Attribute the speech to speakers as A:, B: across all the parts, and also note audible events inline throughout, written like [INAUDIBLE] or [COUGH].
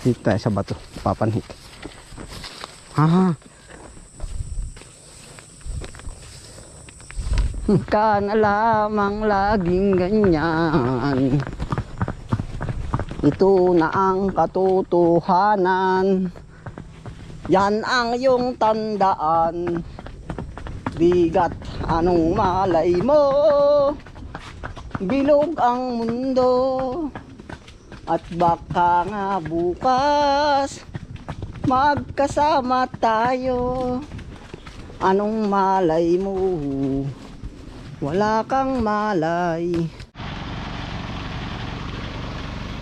A: Dito tayo sa bato. Papanhik. Ha? Ka na lamang laging ganyan. Ito na ang katotohanan. Yan ang iyong tandaan. Bigat anong malay mo. Bilog ang mundo. At baka nga bukas magkasama tayo. Anong malay mo? Wala kang malay.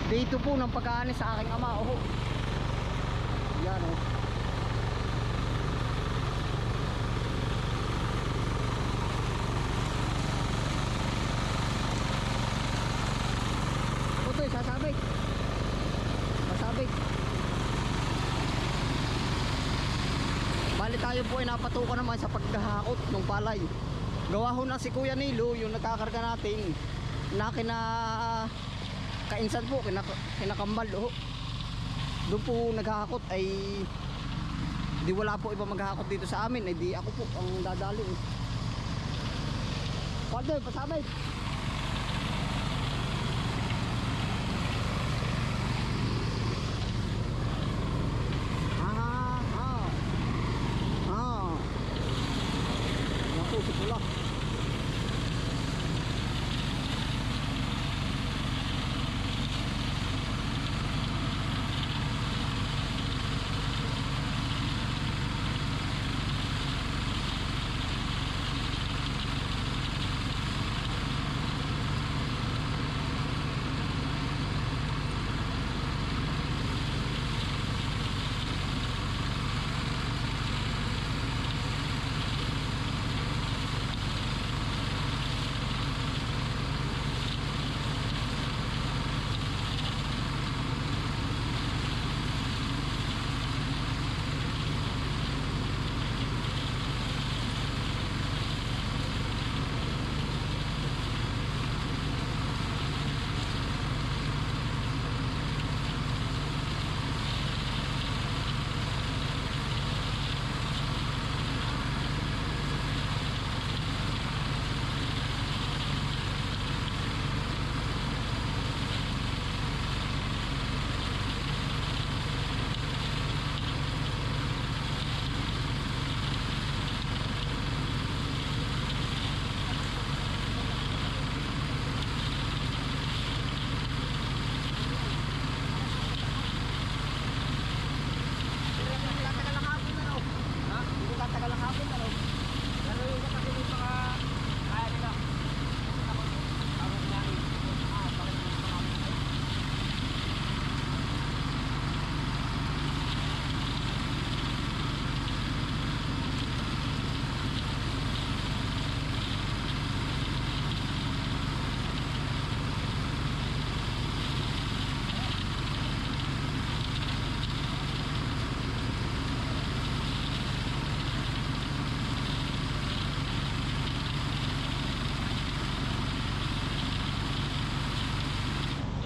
A: Dito po ng pag-aani sa aking ama. Oh. Yan oh. Ito, sasabit. Sasabit. Bali tayo po ay napatukan naman sa paghahakot ng palay. Gawa ho na si Kuya Nilo, yung nagkakarga natin. Na kina kainsan po, kina, kinakambal ho. Doon po naghahakot ay di wala po iba maghahakot dito sa amin, ay di ako po ang dadali. Eh. Father, pasabay.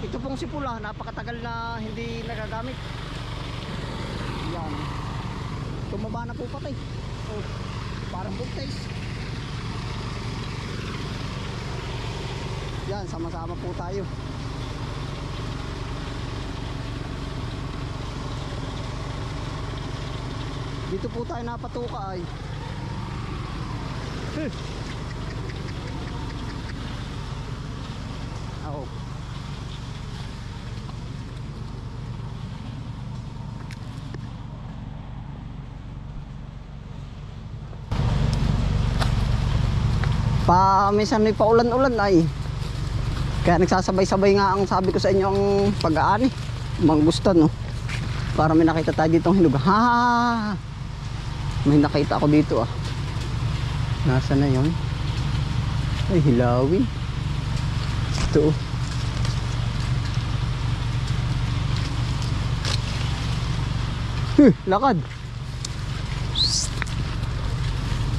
A: Ito pong sipula, napakatagal na hindi nagagamit. Yan. Tumaba na po patay. Oh, parang bugtays. Yan, sama-sama po tayo. Dito po tayo napatuka ay. Eh. Oh. pa minsan may paulan-ulan ay. Kaya nagsasabay-sabay nga ang sabi ko sa inyo ang pag-aani. Mangustan no para may nakita tayo dito ang hinog. Ha may nakita ako dito ah. Nasa na yon ay hilawin ito oh. Huh, lakad.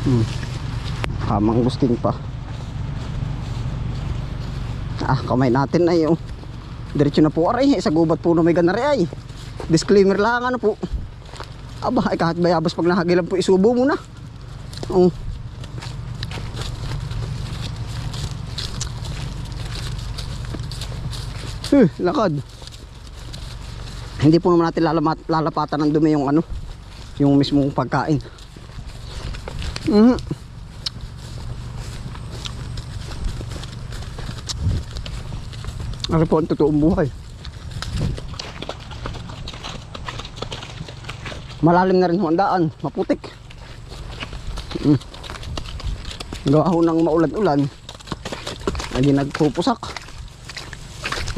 A: Hmm. Hamang gusting pa. Ah, kamay natin na yung diretso na po aray. Sa gubat po na may ganari ay. Disclaimer lang ano po. Aba, ay kahit bayabas pag nahagilan po isubo mo na. Oh. Eh, lakad. Hindi po naman natin lalamat, lalapatan ng dumi yung ano, yung mismong pagkain. Mhm. Ano po ang totoong buhay? Malalim na rin ho ang daan, maputik. Mm. Gawa ho ng maulan-ulan. Hindi nagpupusak.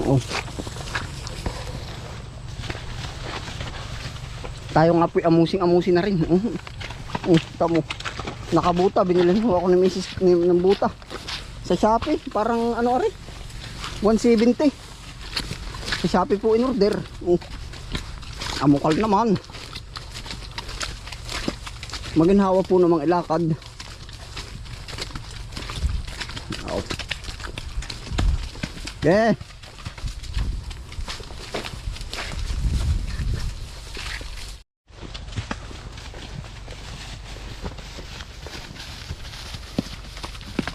A: Oo. Tayo nga po amusing-amusing na rin. Uh, uh, tamo. Nakabuta, binilhan ho ako ni Mrs. Ng buta. Sa Shopee, parang ano rin? 170. Sa Shopee po in order. Uh. Amukal naman. Maginhawa po namang ilakad. Oh. Okay.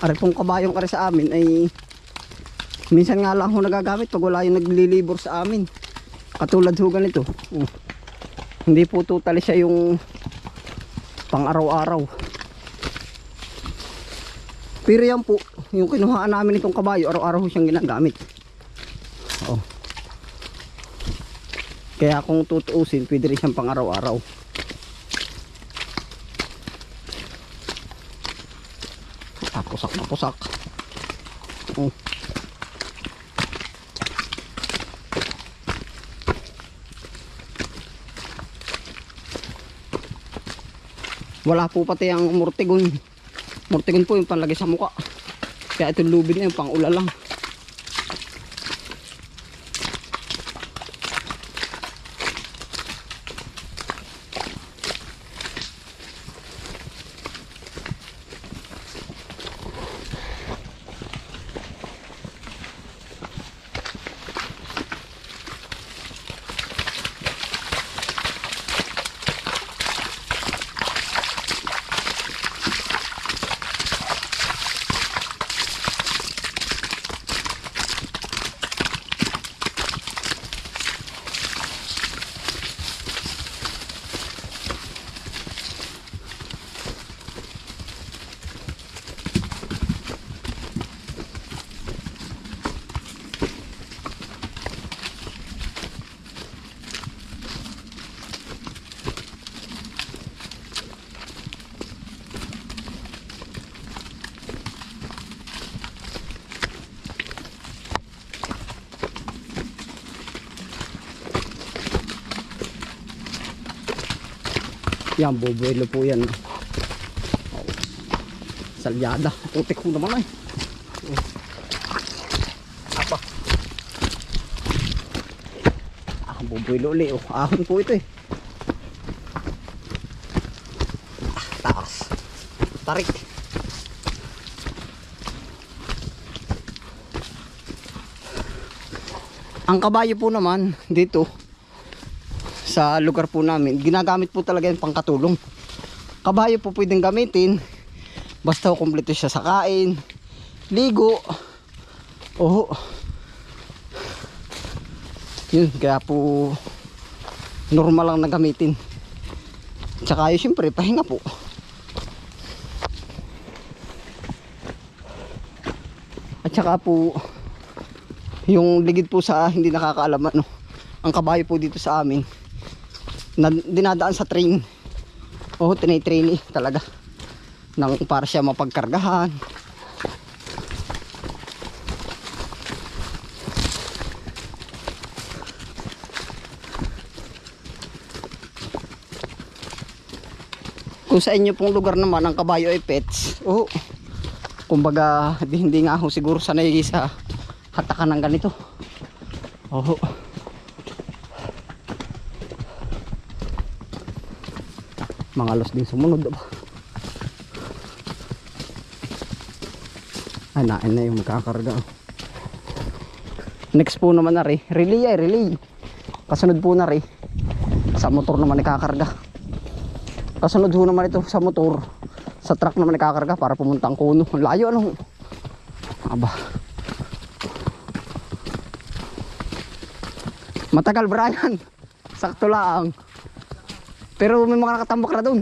A: Ari pong kabayong kare sa amin ay minsan nga lang ho nagagamit pag wala yung naglilibor sa amin. Katulad ho ganito. Oh. Hindi po totally siya yung pang araw-araw. Pero yan po, yung kinuhaan namin itong kabayo, araw-araw siyang ginagamit. Oh. Kaya kung tutuusin, pwede rin siyang pang araw-araw. Tapusak na pusak. Oh. Wala po pati ang murtigon. Murtigon po yung panlagay sa muka. Kaya itong lubid na yung pang ula lang. Yan, bubuelo po yan. Oh. Salyada. Putik ko naman ay. Apa. Ah, bubuelo uli. Oh. Ahon po ito eh. Ah, taas. Tarik. Ang kabayo po naman dito sa lugar po namin, ginagamit po talaga yung pangkatulong. Kabayo po pwedeng gamitin basta kumpleto siya sa kain, ligo, oho. Yun, kaya po normal lang na gamitin. Tsaka yun, syempre, pahinga po. At saka po, yung ligid po sa hindi nakakaalam ano, ang kabayo po dito sa amin, na dinadaan sa train. Oo, tinitrain eh, talaga. Nang para siya mapagkargahan. Kung sa inyo pong lugar naman ang kabayo ay pets, oo. Kumbaga, di, hindi nga ako siguro sanay sa hatakan ng ganito. Oo. Mga alos din sumunod ba ay nain na yung magkakarga next po naman na rin relay ay relay kasunod po na rin Sa motor naman ikakarga. Kasunod ho naman ito sa motor. Sa truck naman ikakarga para pumunta ang kuno. Layo ano. Aba. Matagal Brian. [LAUGHS] Sakto lang. Pero may mga nakatambak na doon.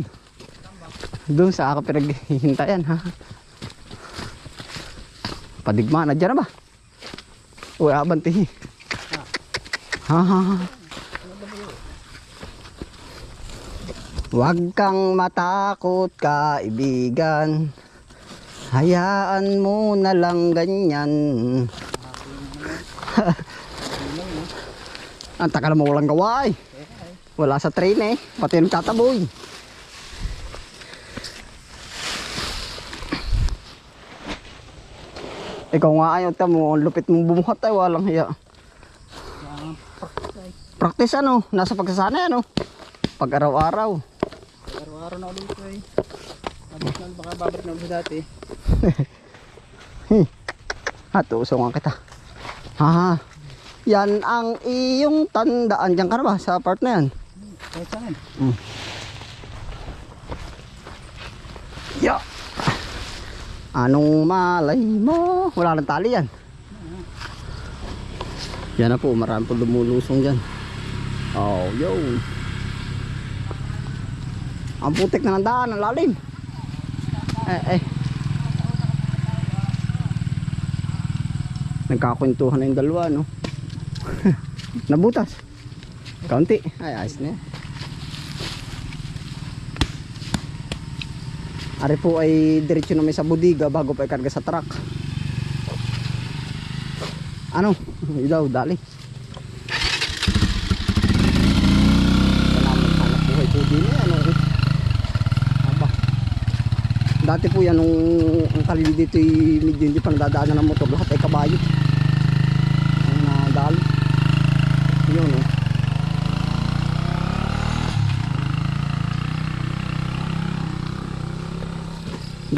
A: Doon sa ako pinaghihintayan ha. Padigma na dyan na ba? Uy, abanti. Ha ha ha. Huwag kang matakot kaibigan. Hayaan mo na lang ganyan. [LAUGHS] Ang takal mo walang gawa eh. Wala sa train eh. Pati yung tataboy. Ikaw nga ayaw mo, ang lupit mong bumuhat ay walang hiya. Practice ano, nasa pagsasanay ano. Pag araw-araw.
B: Araw-araw na ulit ito eh. Na, baka babalik na ulit dati. [LAUGHS]
A: Ha, tusungan kita. Ha, yan ang iyong tandaan. Diyan ka na ba sa part na yan?
B: Kahit saan.
A: Ya. Anong malay mo? Wala nang tali yan. Yan na po, marami po lumulusong dyan. Oh, yo. Ang putik na ng daan, ang lalim. Eh, eh. Nagkakwentuhan na yung dalawa, no? [LAUGHS] Nabutas. Kaunti. Ay, ayos na yan. Ari po ay diretso na may sa budiga bago pa ikarga sa truck. Ano? [LAUGHS] Idaw, dali. Salamat sa anak buhay po din eh. Ano? Aba. Dati po yan nung ang kalili dito ay medyo hindi pa nadadaanan ng motor. Lahat ay kabayo. Ang nadali. Yun oh.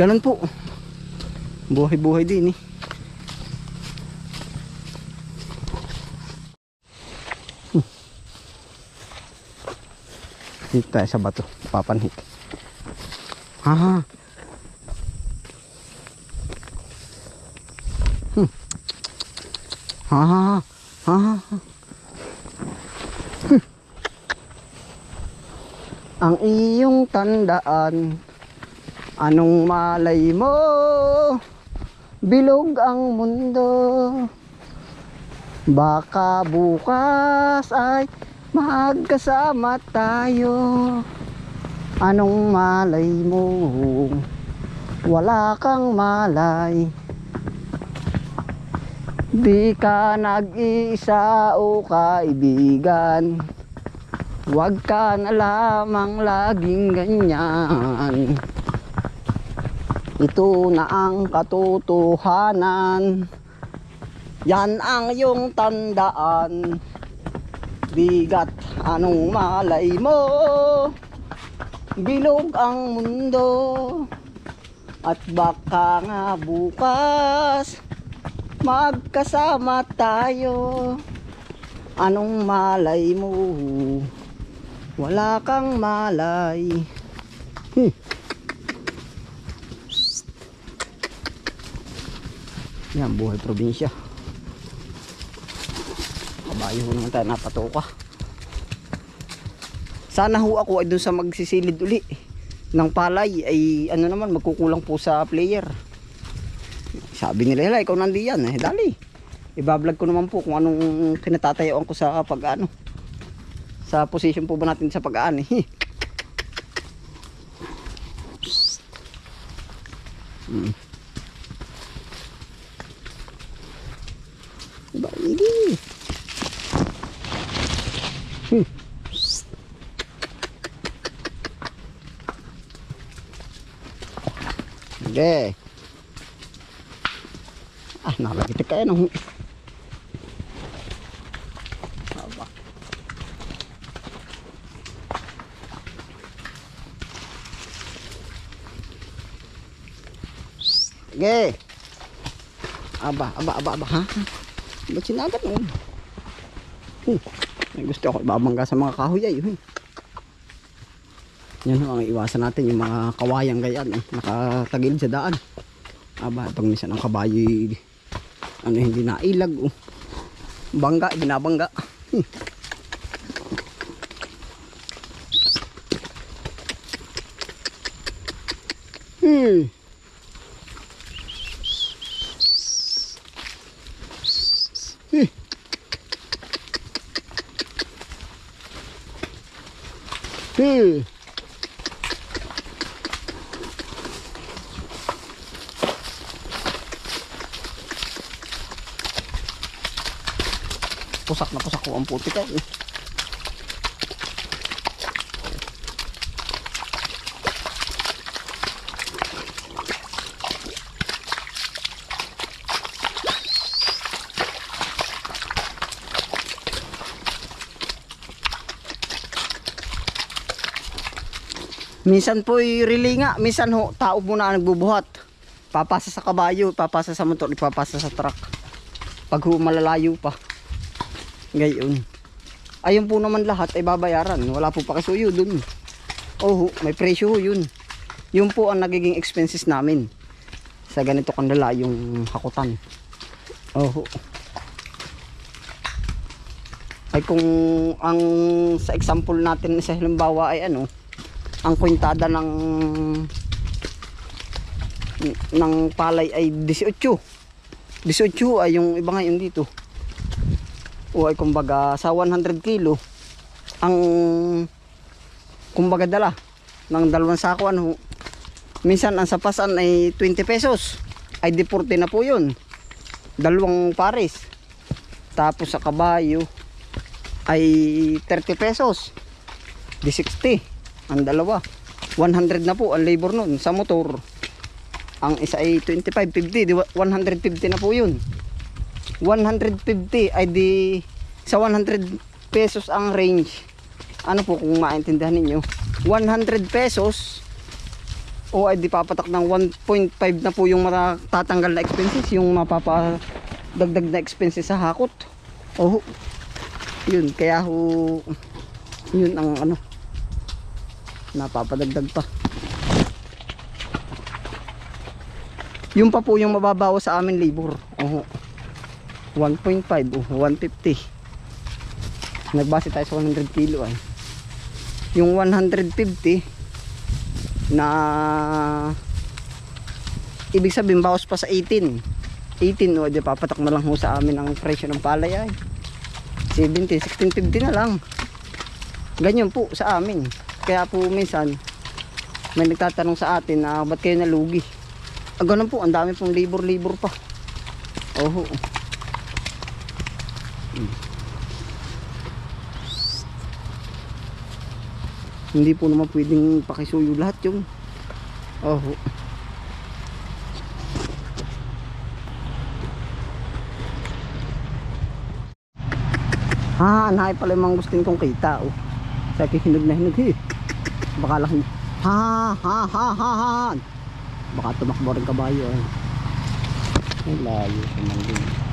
A: Ganun po. Buhay-buhay din eh. Hmm. Tayo sa bato. Papanhik. Ha. Hmm. Ha ha ha. Hmm. Ang iyong tandaan Anong malay mo? Bilog ang mundo. Baka bukas ay magkasama tayo. Anong malay mo? Wala kang malay. Di ka nag-iisa o kaibigan. Huwag ka na lamang laging ganyan. Ito na ang katotohanan. Yan ang iyong tandaan. Bigat anong malay mo. Bilog ang mundo. At baka nga bukas magkasama tayo. Anong malay mo? Wala kang malay. Hmm. Yan, buhay probinsya. Kabayo naman tayo napatuka. Sana ho ako ay dun sa magsisilid uli ng palay ay ano naman magkukulang po sa player. Sabi nila, "Hala, ikaw nandiyan." Eh, dali. Ibablog ko naman po kung anong kinatatayuan ko sa pag ano. Sa position po ba natin sa pag-aani. [LAUGHS] Hmm. Diba, hindi. Hmm. Okay. Ah, nalagiti kayo nung... Okay. Aba, aba, aba, aba, ha? Ba't sinagat mo? Hmm. Gusto ako ibabangga sa mga kahoy ay. Hmm. Yan ho ang iwasan natin yung mga kawayang gayan eh, nakatagil sa daan. Aba, pag minsan ang kabayo eh, ano hindi nailag oh. Bangga, binabangga. [LAUGHS] Hmm. Hmm. Hmm. Hmm. Pusak na pusak ko ang puti ka. eh. Minsan po relay nga, minsan ho, tao muna ang nagbubuhat. Papasa sa kabayo, papasa sa motor, ipapasa sa truck. Pag ho malalayo pa. Gayon. Ayun po naman lahat ay babayaran. Wala po pakisuyo dun. Oh, may presyo yun. Yun po ang nagiging expenses namin. Sa ganito kandala yung hakutan. Oh. Ay kung ang sa example natin sa halimbawa ay ano, ang kwintada ng ng palay ay 18. 18 ay yung iba ngayon dito. O ay kumbaga sa 100 kilo ang kumbaga dala ng dalawang sako ano minsan ang sapasan ay 20 pesos. Ay di 40 na po yun. Dalawang pares. Tapos sa kabayo ay 30 pesos. Di 60 ang dalawa. 100 na po ang labor nun sa motor. Ang isa ay 25 50 di 150 na po yun 150 ay di sa 100 pesos ang range. Ano po kung maintindihan ninyo? 100 pesos o ay di papatak ng 1.5 na po yung matatanggal na expenses yung mapapadagdag na expenses sa hakot. Oh yun kaya ho yun ang ano napapadagdag pa. Yun pa po yung mababawa sa amin labor. Oh 1.5 o 150 nagbase tayo sa 100 kilo ay. Yung 150 na ibig sabihin bawas pa sa 18 18 o di papatak na lang ho sa amin ang presyo ng palay ay. 17 1650 na lang. Ganyan po sa amin. Kaya po minsan may nagtatanong sa atin na ba't kayo nalugi? Ah, ganun po ang dami pong labor labor pa. Oho hindi po naman pwedeng pakisuyo lahat yung oh ha nahay pala yung mga gustin kong kita oh. Sa hinog na hinog eh. Baka lang ha ha ha ha ha. Baka tumakbo rin kabayo eh. Ay layo sa manding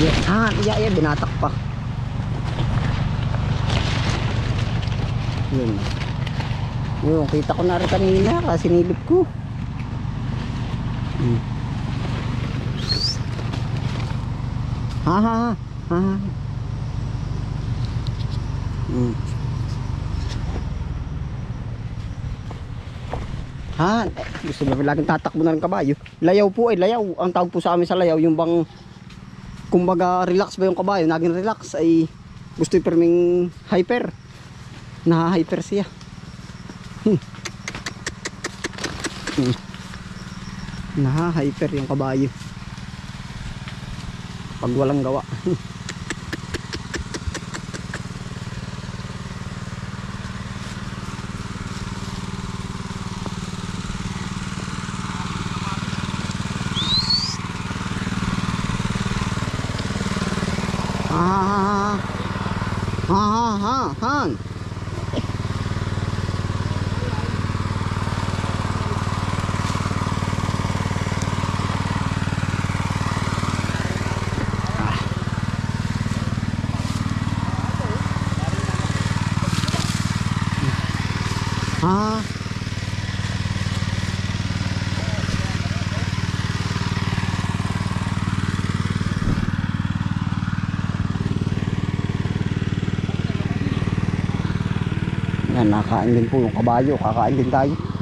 A: yeah, ha iya iya binatak pa yun yun kita ko na rin kanina kasi nilip ko hmm. ha ha ha ha hmm. Ha, eh, gusto mo laging tatakbo na ng kabayo. Layaw po ay layaw. Ang tawag po sa amin sa layaw, yung bang kumbaga relax ba yung kabayo, naging relax ay gusto yung perming hyper. Na-hyper siya. Hmm. Hmm. Na-hyper yung kabayo. Pag walang gawa. [LAUGHS] Ah, ha ha ha han. Ah. Yan, nakain din po yung kabayo. Kakain din tayo. Ha?